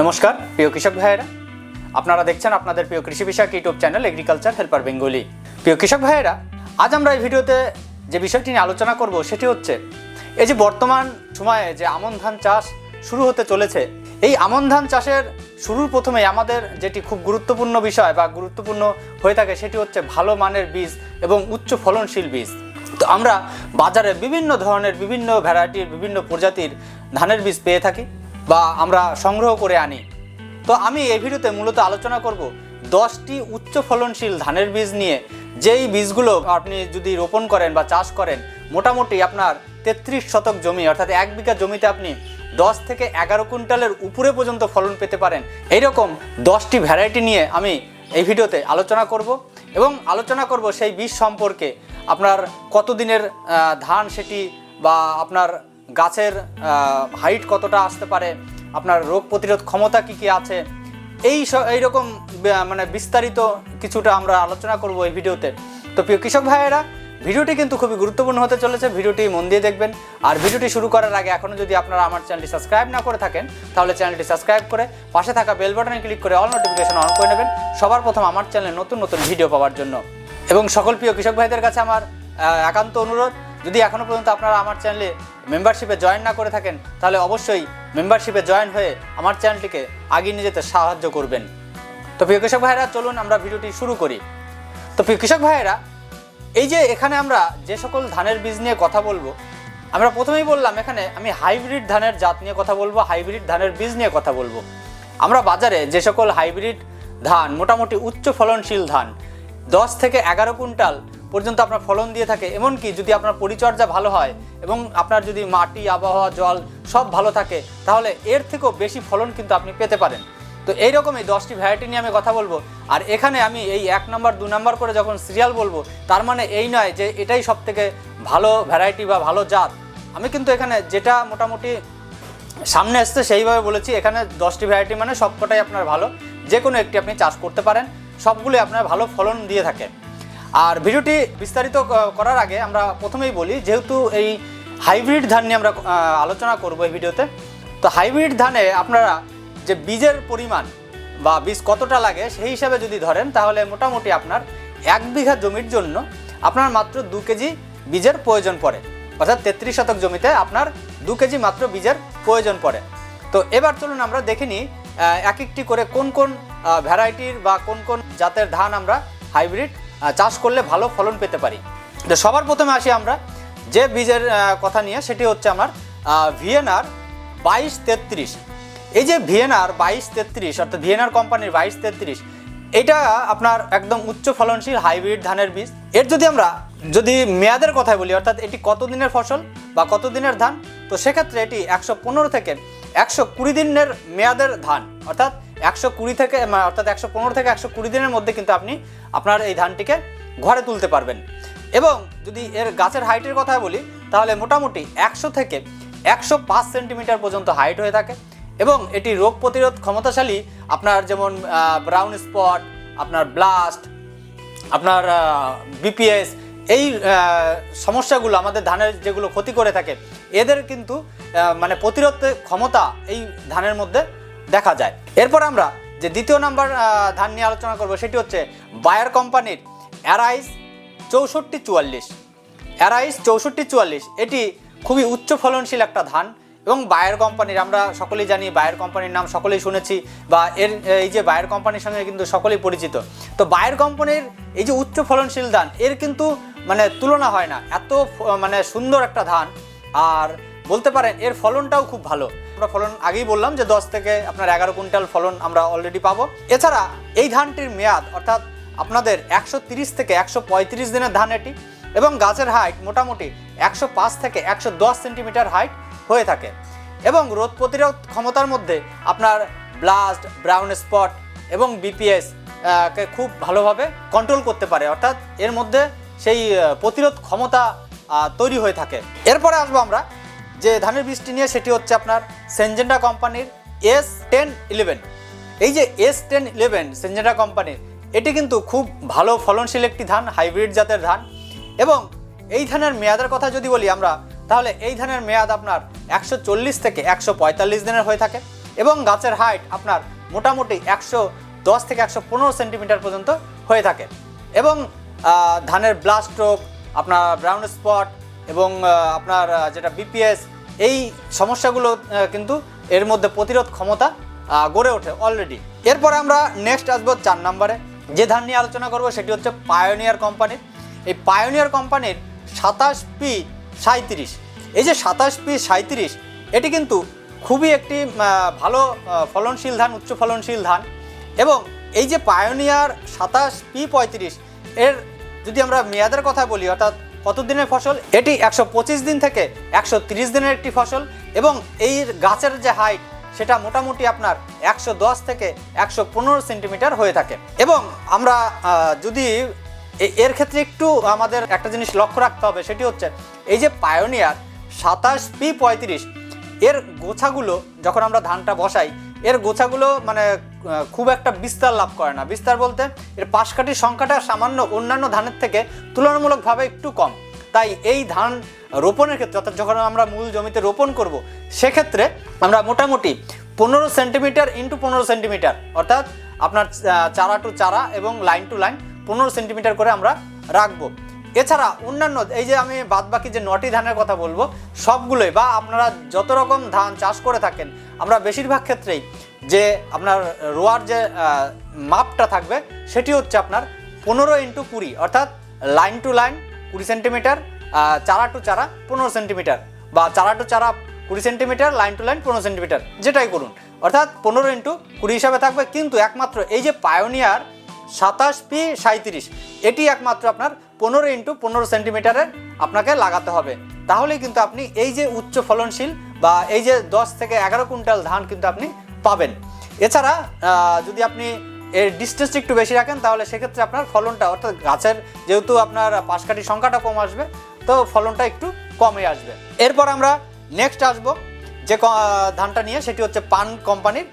নমস্কার, প্রিয় কৃষক ভাইয়েরা। আপনারা দেখছেন আপনাদের প্রিয় কৃষি বিষয়ক YouTube channel agriculture helper Bengali প্রিয় কৃষক ভাইয়েরা, আজ আমরা এই ভিডিওতে যে বিষয়টি নিয়ে আলোচনা করব সেটি হচ্ছে, এই যে বর্তমান সময়ে যে আমন ধান চাষ শুরু হতে চলেছে, এই আমন ধান চাষের শুরুর প্রথমে আমাদের যেটি খুব গুরুত্বপূর্ণ বিষয় বা গুরুত্বপূর্ণ হয়ে থাকে সেটি হচ্ছে ভালো মানের বীজ এবং উচ্চ ফলনশীল বীজ। তো আমরা বাজারে বিভিন্ন ধরনের বিভিন্ন ভ্যারাইটির বিভিন্ন প্রজাতির ধানের বীজ পেয়ে থাকি। বা আমরা সংগ্রহ করে আনি। তো আমি এই ভিডিওতে মূলত আলোচনা করব দশটি উচ্চ ফলনশীল ধানের বীজ নিয়ে। যেই বীজগুলো আপনি যদি রোপণ করেন বা চাষ করেন, মোটামুটি আপনার তেত্রিশ শতক জমি, অর্থাৎ এক বিঘা জমিতে আপনি দশ থেকে এগারো কুইন্টালের উপরে পর্যন্ত ফলন পেতে পারেন। এইরকম দশটি ভ্যারাইটি নিয়ে আমি এই ভিডিওতে আলোচনা করব এবং আলোচনা করব সেই বীজ সম্পর্কে। আপনার কতদিনের ধান সেটি বা আপনার গাছের হাইট কতটা আসতে পারে, আপনার রোগ প্রতিরোধ ক্ষমতা কি কি আছে, এই এইরকম মানে বিস্তারিত কিছুটা আমরা আলোচনা করব এই ভিডিওতে। তো প্রিয় কৃষক ভাইয়েরা, ভিডিওটি কিন্তু খুবই গুরুত্বপূর্ণ হতে চলেছে, ভিডিওটি মন দিয়ে দেখবেন। আর ভিডিওটি শুরু করার আগে এখনও যদি আপনারা আমার চ্যানেলটি সাবস্ক্রাইব না করে থাকেন, তাহলে চ্যানেলটি সাবস্ক্রাইব করে পাশে থাকা বেল বাটনে ক্লিক করে অল নোটিফিকেশন অন করে নেবেন, সবার প্রথম আমার চ্যানেলে নতুন নতুন ভিডিও পাওয়ার জন্য। এবং সকল প্রিয় কৃষক ভাইদের কাছে আমার একান্ত অনুরোধ, যদি এখনও পর্যন্ত আপনারা আমার চ্যানেলে মেম্বারশিপে জয়েন না করে থাকেন, তাহলে অবশ্যই মেম্বারশিপে জয়েন হয়ে আমার চ্যানেলটিকে আগিয়ে নিয়ে যেতে সাহায্য করবেন। তো প্রিয় কৃষক ভাইয়েরা, চলুন আমরা ভিডিওটি শুরু করি। তো প্রিয় কৃষক ভাইয়েরা, এই যে এখানে আমরা যে সকল ধানের বীজ নিয়ে কথা বলব, আমরা প্রথমেই বললাম এখানে আমি হাইব্রিড ধানের জাত নিয়ে কথা বলব হাইব্রিড ধানের বীজ নিয়ে কথা বলব। আমরা বাজারে যে সকল হাইব্রিড ধান, মোটামুটি উচ্চ ফলনশীল ধান, দশ থেকে এগারো কুইন্টাল পর্যন্ত আপনার ফলন দিয়ে থাকে। এমনকি যদি আপনার পরিচর্যা ভালো হয় এবং আপনার যদি মাটি, আবহাওয়া, জল সব ভালো থাকে, তাহলে এর থেকেও বেশি ফলন কিন্তু আপনি পেতে পারেন। তো এইরকম এই দশটি ভ্যারাইটি নিয়ে আমি কথা বলব। আর এখানে আমি এই এক নম্বর, দু নম্বর করে যখন সিরিয়াল বলব, তার মানে এই নয় যে এটাই সব থেকে ভালো ভ্যারাইটি বা ভালো জাত। আমি কিন্তু এখানে যেটা মোটামুটি সামনে আসছে সেইভাবে বলেছি, এখানে দশটি ভ্যারাইটি মানে সবকটাই আপনার ভালো। যে কোনো একটি আপনি চাষ করতে পারেন, সবগুলোই আপনার ভালো ফলন দিয়ে থাকে। আর ভিডিওটি বিস্তারিত করার আগে আমরা প্রথমেই বলি, যেহেতু এই হাইব্রিড ধান নিয়ে আমরা আলোচনা করব এই ভিডিওতে, তো হাইব্রিড ধানে আপনারা যে বীজের পরিমাণ বা বীজ কতটা লাগে সেই হিসাবে যদি ধরেন, তাহলে মোটামুটি আপনার এক বিঘা জমির জন্য আপনার মাত্র দু কেজি বীজের প্রয়োজন পড়ে। অর্থাৎ তেত্রিশ শতক জমিতে আপনার দু কেজি মাত্র বীজের প্রয়োজন পড়ে। তো এবার চলুন আমরা দেখে নিই এক একটি করে কোন কোন ভ্যারাইটির বা কোন কোন জাতের ধান আমরা হাইব্রিড চাষ করলে ভালো ফলন পেতে পারি। তো সবার প্রথমে আসি আমরা। যে বীজের কথা নিয়ে, সেটি হচ্ছে আমার ভিএনআর বাইশ তেত্রিশ। এই যে ভিএনআর বাইশ তেত্রিশ, অর্থাৎ ভিএনআর কোম্পানির বাইশ তেত্রিশ, এটা আপনার একদম উচ্চ ফলনশীল হাইব্রিড ধানের বীজ। এর যদি আমরা, যদি মেয়াদের কথাই বলি, অর্থাৎ এটি কত দিনের ফসল বা কত দিনের ধান, তো সেক্ষেত্রে এটি একশো পনেরো থেকে একশো কুড়ি দিনের মেয়াদের ধান। অর্থাৎ একশো কুড়ি থেকে অর্থাৎ একশো পনেরো থেকে একশো কুড়ি দিনের মধ্যে কিন্তু আপনি আপনার এই ধানটিকে ঘরে তুলতে পারবেন। এবং যদি এর গাছের হাইটের কথা বলি, তাহলে মোটামুটি একশো থেকে একশো পাঁচ সেন্টিমিটার পর্যন্ত হাইট হয়ে থাকে। এবং এটি রোগ প্রতিরোধ ক্ষমতাশালী আপনার যেমন ব্রাউন স্পট আপনার ব্লাস্ট আপনার বিপিএস এই সমস্যাগুলো আমাদের ধানের যেগুলো ক্ষতি করে থাকে, এদের কিন্তু মানে প্রতিরোধ ক্ষমতা এই ধানের মধ্যে দেখা যায়। এরপর আমরা যে দ্বিতীয় নাম্বার ধান নিয়ে আলোচনা করব সেটি হচ্ছে বায়ার কোম্পানির অ্যারাইস চৌষট্টি চুয়াল্লিশ। অ্যারাইস চৌষট্টি চুয়াল্লিশ, এটি খুবই উচ্চ ফলনশীল একটা ধান এবং বায়ার কোম্পানির, আমরা সকলেই জানি বায়ার কোম্পানির নাম সকলেই শুনেছি বা এর, এই যে বায়ার কোম্পানির সঙ্গে কিন্তু সকলেই পরিচিত। তো বায়ার কোম্পানির এই যে উচ্চ ফলনশীল ধান, এর কিন্তু মানে তুলনা হয় না। এত মানে সুন্দর একটা ধান, আর বলতে পারেন, এর ফলনটাও খুব ভালো। আমরা ফলন আগেই বললাম যে দশ থেকে আপনার এগারো কুইন্টাল ফলন আমরা অলরেডি পাবো। এছাড়া এই ধানটির মেয়াদ, অর্থাৎ আপনাদের একশো থেকে একশো পঁয়ত্রিশ দিনের ধান এটি এবং গাছের হাইট মোটামুটি একশো পাঁচ থেকে একশো দশ সেন্টিমিটার হাইট হয়ে থাকে। এবং রোদ প্রতিরোধ ক্ষমতার মধ্যে আপনার ব্লাস্ট ব্রাউন স্পট এবং বিপিএস কে খুব ভালোভাবে কন্ট্রোল করতে পারে। অর্থাৎ এর মধ্যে সেই প্রতিরোধ ক্ষমতা তৈরি হয়ে থাকে। এরপরে আসব আমরা যে ধানের বীজটি নিয়ে, সেটি হচ্ছে আপনার সেনজেন্ডা কোম্পানির এস টেন ইলেভেন। এই যে এস টেন ইলেভেন সেনজেন্ডা কোম্পানির, এটি কিন্তু খুব ভালো ফলনশীল একটি ধান, হাইব্রিড জাতের ধান। এবং এই ধানের মেয়াদের কথা যদি বলি আমরা, তাহলে এই ধানের মেয়াদ আপনার একশো চল্লিশ থেকে একশো পঁয়তাল্লিশ দিনের হয়ে থাকে এবং গাছের হাইট আপনার মোটামুটি একশো দশ থেকে একশো পনেরো সেন্টিমিটার পর্যন্ত হয়ে থাকে। এবং ধানের ব্লাস্ট আপনার ব্রাউন স্পট এবং আপনার যেটা বিপিএস এই সমস্যাগুলো কিন্তু এর মধ্যে প্রতিরোধ ক্ষমতা গড়ে ওঠে অলরেডি এরপরে আমরা নেক্সট আসব চার নম্বরে। যে ধান নিয়ে আলোচনা করব সেটি হচ্ছে পায়োনিয়ার কোম্পানির এই পায়োনিয়ার কোম্পানির সাতাশ পি সাঁত্রিশ এই যে সাতাশ পি সাঁত্রিশ এটি কিন্তু খুবই একটি ভালো ফলনশীল ধান, উচ্চ ফলনশীল ধান। এবং এই যে পায়োনিয়ার সাতাশ পি পঁয়ত্রিশ, এর যদি আমরা মেয়াদের কথা বলি, অর্থাৎ কত দিনের ফসল? এটি একশো পঁচিশ দিন থেকে একশো দিনের একটি ফসল এবং এই গাছের যে হাইট সেটা মোটামুটি আপনার একশো দশ থেকে একশো পনেরো সেন্টিমিটার হয়ে থাকে। এবং আমরা যদি এর ক্ষেত্রে একটু আমাদের একটা জিনিস লক্ষ্য রাখতে হবে, সেটি হচ্ছে এই যে পায়োনিয়ার সাতাশ পি পঁয়ত্রিশ, এর গোছাগুলো যখন আমরা ধানটা বসাই, এর গোছাগুলো মানে খুব একটা বিস্তার লাভ করে না। বিস্তার বলতে এর পাশকাঠির সংখ্যাটা সামান্য অন্যান্য ধানের থেকে তুলনামূলকভাবে একটু কম। তাই এই ধান রোপণের ক্ষেত্রে, অর্থাৎ যখন আমরা মূল জমিতে রোপণ করব, সেক্ষেত্রে আমরা মোটামুটি পনেরো সেন্টিমিটার ইন্টু পনেরো সেন্টিমিটার, অর্থাৎ আপনার চারা টু চারা এবং লাইন টু লাইন পনেরো সেন্টিমিটার করে আমরা রাখব। এছাড়া অন্যান্য, এই যে আমি বাদবাকি যে নটি ধানের কথা বলব, সবগুলোই বা আপনারা যত রকম ধান চাষ করে থাকেন, আমরা বেশিরভাগ ক্ষেত্রেই যে আপনার রোয়ার যে মাপটা থাকবে, সেটি হচ্ছে আপনার পনেরো ইন্টু কুড়ি, অর্থাৎ লাইন টু লাইন কুড়ি সেন্টিমিটার চারা টু চারা পনেরো সেন্টিমিটার বা চারা টু চারা কুড়ি সেন্টিমিটার লাইন টু লাইন পনেরো সেন্টিমিটার যেটাই করুন অর্থাৎ পনেরো ইন্টু কুড়ি হিসাবে থাকবে, কিন্তু একমাত্র এই যে পায়োনিয়ার সাতাশ পি সাঁত্রিশ এটি একমাত্র আপনার পনেরো ইন্টু পনেরো সেন্টিমিটারের আপনাকে লাগাতে হবে। তাহলেই কিন্তু আপনি এই যে উচ্চ ফলনশীল বা এই যে দশ থেকে এগারো কুইন্টাল ধান কিন্তু আপনি পাবেন। এছাড়া যদি আপনি এর ডিস্টেন্স একটু বেশি রাখেন, তাহলে সেক্ষেত্রে আপনার ফলনটা, অর্থাৎ গাছের যেহেতু আপনার পাশকাঠির সংখ্যাটা কম আসবে, তো ফলনটা একটু কমে আসবে। এরপর আমরা নেক্সট আসব, যে ধানটা নিয়ে, সেটি হচ্ছে পান কোম্পানির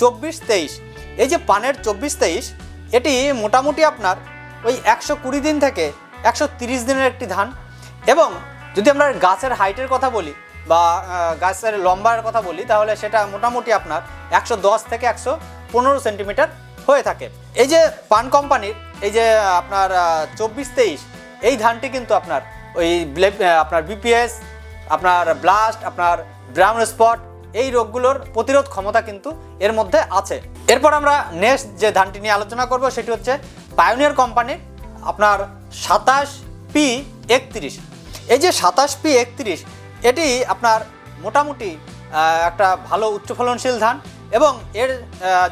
চব্বিশ তেইশ। এই যে পানের চব্বিশ তেইশ, এটি মোটামুটি আপনার ওই একশো কুড়ি দিন থেকে একশো তিরিশ দিনের একটি ধান। এবং যদি আমরা গাছের হাইটের কথা বলি বা গাছের লম্বার কথা বলি, তাহলে সেটা মোটামুটি আপনার একশো দশ থেকে একশো পনেরো সেন্টিমিটার হয়ে থাকে। এই যে পান কোম্পানির, এই যে আপনার চব্বিশ তেইশ, এই ধানটি কিন্তু আপনার ওই আপনার বিপিএস আপনার ব্লাস্ট, আপনার ব্রাউন স্পট, এই রোগগুলোর প্রতিরোধ ক্ষমতা কিন্তু এর মধ্যে আছে। এরপর আমরা নেক্সট যে ধানটি নিয়ে আলোচনা করব, সেটি হচ্ছে পায়োনিয়ার কোম্পানির আপনার সাতাশ পি একত্রিশ। এই যে সাতাশ পি একত্রিশ এটি আপনার মোটামুটি একটা ভালো উচ্চ ফলনশীল ধান এবং এর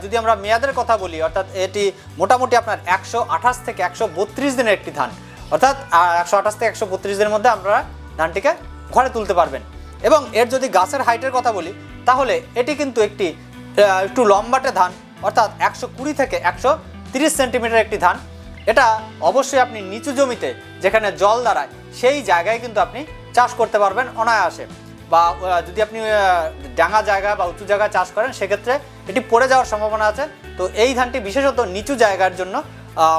যদি আমরা মেয়াদের কথা বলি, অর্থাৎ এটি মোটামুটি আপনার একশো আঠাশ থেকে একশো বত্রিশ দিনের একটি ধান। অর্থাৎ একশো আঠাশ থেকে একশো বত্রিশ দিনের মধ্যে আপনারা ধানটিকে ঘরে তুলতে পারবেন। এবং এর যদি গাছের হাইটের কথা বলি, তাহলে এটি কিন্তু একটি একটু লম্বাটে ধান, অর্থাৎ একশো কুড়ি থেকে একশো তিরিশ সেন্টিমিটার একটি ধান। এটা অবশ্যই আপনি নিচু জমিতে যেখানে জল দাঁড়ায়, সেই জায়গায় কিন্তু আপনি চাষ করতে পারবেন অনায়াসে। বা যদি আপনি ডাঙা জায়গা বা উঁচু জায়গায় চাষ করেন, সেক্ষেত্রে এটি পড়ে যাওয়ার সম্ভাবনা আছে। তো এই ধানটি বিশেষত নিচু জায়গার জন্য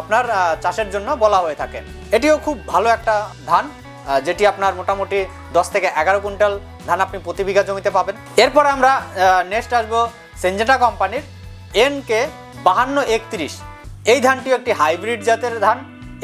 আপনার চাষের জন্য বলা হয়ে থাকে। এটিও খুব ভালো একটা ধান যেটি আপনার মোটামুটি দশ থেকে এগারো কুইন্টাল ধান আপনি প্রতি বিঘা জমিতে পাবেন। এরপর আমরা নেক্সট আসব সেঞ্জেটা কোম্পানির এন কে বাহান্ন একত্রিশ। এই ধানটিও একটি হাইব্রিড জাতের ধান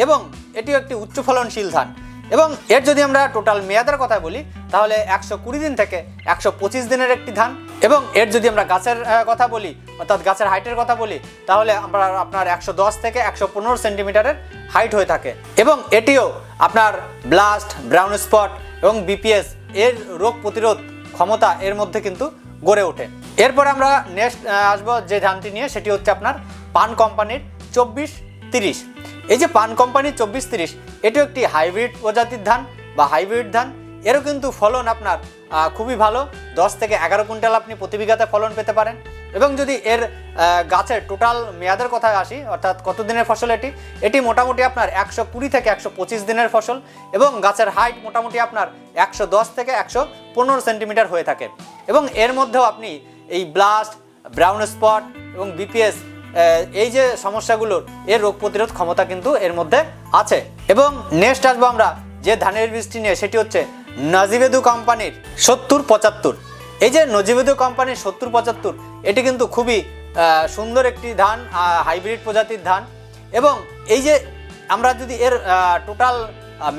এবং এটিও একটি উচ্চ ফলনশীল ধান। এবং এর যদি আমরা টোটাল মেয়াদের কথা বলি, তাহলে একশো কুড়ি দিন থেকে একশো পঁচিশ দিনের একটি ধান। এবং এর যদি আমরা গাছের কথা বলি, অর্থাৎ গাছের হাইটের কথা বলি, তাহলে আমরা আপনার একশো দশ থেকে একশো পনেরো সেন্টিমিটারের হাইট হয়ে থাকে। এবং এটিও আপনার ব্লাস্ট ব্রাউন স্পট এবং বিপিএস এর রোগ প্রতিরোধ ক্ষমতা এর মধ্যে কিন্তু গড়ে ওঠে। এরপর আমরা নেক্সট আসব যে ধানটি নিয়ে, সেটি হচ্ছে আপনার পান কোম্পানির চব্বিশ তিরিশ। এই যে পান কোম্পানির চব্বিশ তিরিশ, এটিও একটি হাইব্রিড প্রজাতির ধান বা হাইব্রিড ধান। এরও কিন্তু ফলন আপনার খুবই ভালো। দশ থেকে এগারো কুইন্টাল আপনি প্রতি বিঘাতে ফলন পেতে পারেন। এবং যদি এর গাছের টোটাল মেয়াদের কথায় আসি, অর্থাৎ কত দিনের ফসল এটি? এটি মোটামুটি আপনার একশো কুড়ি থেকে একশো পঁচিশ দিনের ফসল এবং গাছের হাইট মোটামুটি আপনার একশো দশ থেকে একশো পনেরো সেন্টিমিটার হয়ে থাকে। এবং এর মধ্যেও আপনি এই ব্লাস্ট ব্রাউন স্পট এবং বিপিএস এই যে সমস্যাগুলোর, এর রোগ প্রতিরোধ ক্ষমতা কিন্তু এর মধ্যে আছে। এবং নেক্সট আসব আমরা, যে ধানের বীজটি নিয়ে, সেটি হচ্ছে নাজিবেদু কোম্পানির সত্তর পঁচাত্তর। এই যে নজিবিদ কোম্পানির সত্তর পঁচাত্তর, এটি কিন্তু খুবই সুন্দর একটি ধান হাইব্রিড প্রজাতির ধান। এবং এই যে আমরা যদি এর টোটাল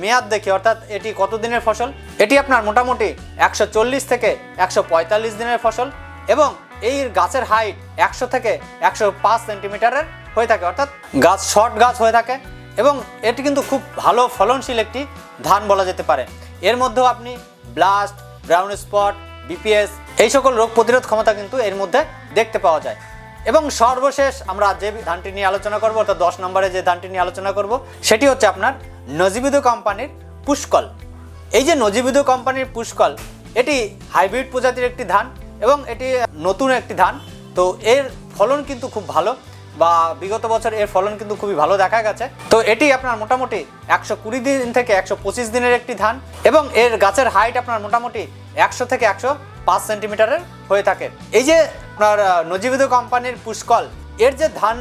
মেয়াদ দেখি, অর্থাৎ এটি কত দিনের ফসল? এটি আপনার মোটামুটি একশো চল্লিশ থেকে একশো পঁয়তাল্লিশ দিনের ফসল। এবং এই গাছের হাইট একশো থেকে একশো পাঁচ সেন্টিমিটারের হয়ে থাকে, অর্থাৎ গাছ শর্ট গাছ হয়ে থাকে এবং এটি কিন্তু খুব ভালো ফলনশীল একটি ধান বলা যেতে পারে। এর মধ্যেও আপনি ব্লাস্ট ব্রাউন স্পট বিপিএস এই সকল রোগ প্রতিরোধ ক্ষমতা কিন্তু এর মধ্যে দেখতে পাওয়া যায়। এবং সর্বশেষ আমরা যে ধানটি নিয়ে আলোচনা করব, অর্থাৎ দশ নম্বরে যে ধানটি নিয়ে আলোচনা করব, সেটি হচ্ছে আপনার নজিবিদু কোম্পানির পুষ্কল। এই যে নজিবিদু কোম্পানির পুষ্কল, এটি হাইব্রিড প্রজাতির একটি ধান। এবং এটি নতুন একটি ধান। তো এর ফলন কিন্তু খুব ভালো বা বিগত বছর এর ফলন কিন্তু খুবই ভালো দেখা গেছে। তো এটি আপনার মোটামুটি একশো কুড়ি দিন থেকে একশো পঁচিশ দিনের একটি ধান এবং এর গাছের হাইট আপনার মোটামুটি একশো থেকে একশো পাঁচ সেন্টিমিটারের হয়ে থাকে। এই যে আপনার নজিবিদ কোম্পানির পুষ্কল, এর যে ধান,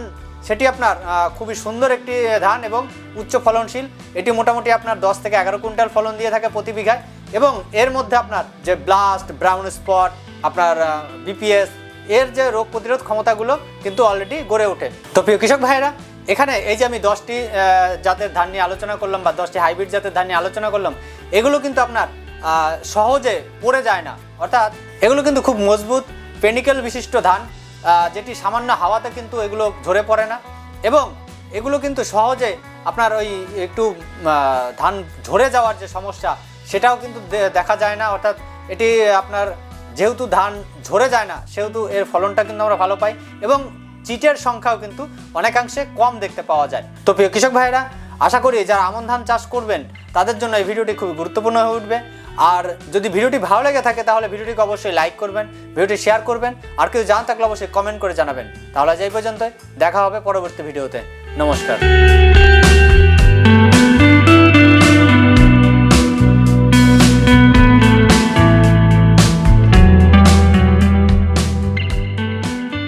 সেটি আপনার খুবই সুন্দর একটি ধান এবং উচ্চ ফলনশীল। এটি মোটামুটি আপনার দশ থেকে এগারো কুইন্টাল ফলন দিয়ে থাকে প্রতি বিঘায় এবং এর মধ্যে আপনার যে ব্লাস্ট ব্রাউন স্পট আপনার বিপিএস এর যে রোগ প্রতিরোধ ক্ষমতাগুলো কিন্তু অলরেডি গড়ে ওঠে। তো প্রিয় কৃষক ভাইয়েরা, এখানে এই যে আমি দশটি জাতের ধান নিয়ে আলোচনা করলাম বা দশটি হাইব্রিড জাতের ধান নিয়ে আলোচনা করলাম, এগুলো কিন্তু আপনার সহজে পড়ে যায় না। অর্থাৎ এগুলো কিন্তু খুব মজবুত পেনিকেল বিশিষ্ট ধান যেটি সামান্য হাওয়াতে কিন্তু এগুলো ঝরে পড়ে না। এবং এগুলো কিন্তু সহজে আপনার ওই একটু ধান ঝরে যাওয়ার যে সমস্যা, সেটাও কিন্তু দেখা যায় না। অর্থাৎ এটি আপনার যেহেতু ধান ঝরে যায় না, সেহেতু এর ফলনটা কিন্তু আমরা ভালো পাই এবং চিটের সংখ্যাও কিন্তু অনেকাংশে কম দেখতে পাওয়া যায়। তো প্রিয় কৃষক ভাইরা আশা করি যারা আমন ধান চাষ করবেন, তাদের জন্য এই ভিডিওটি খুবই গুরুত্বপূর্ণ হয়ে উঠবে। আর যদি ভিডিওটি ভালো লেগে থাকে, তাহলে ভিডিওটিকে অবশ্যই লাইক করবেন, ভিডিওটি শেয়ার করবেন, আর কেউ জানা থাকলে অবশ্যই কমেন্ট করে জানাবেন। তাহলে আজ এই পর্যন্ত দেখা হবে পরবর্তী ভিডিওতে। নমস্কার।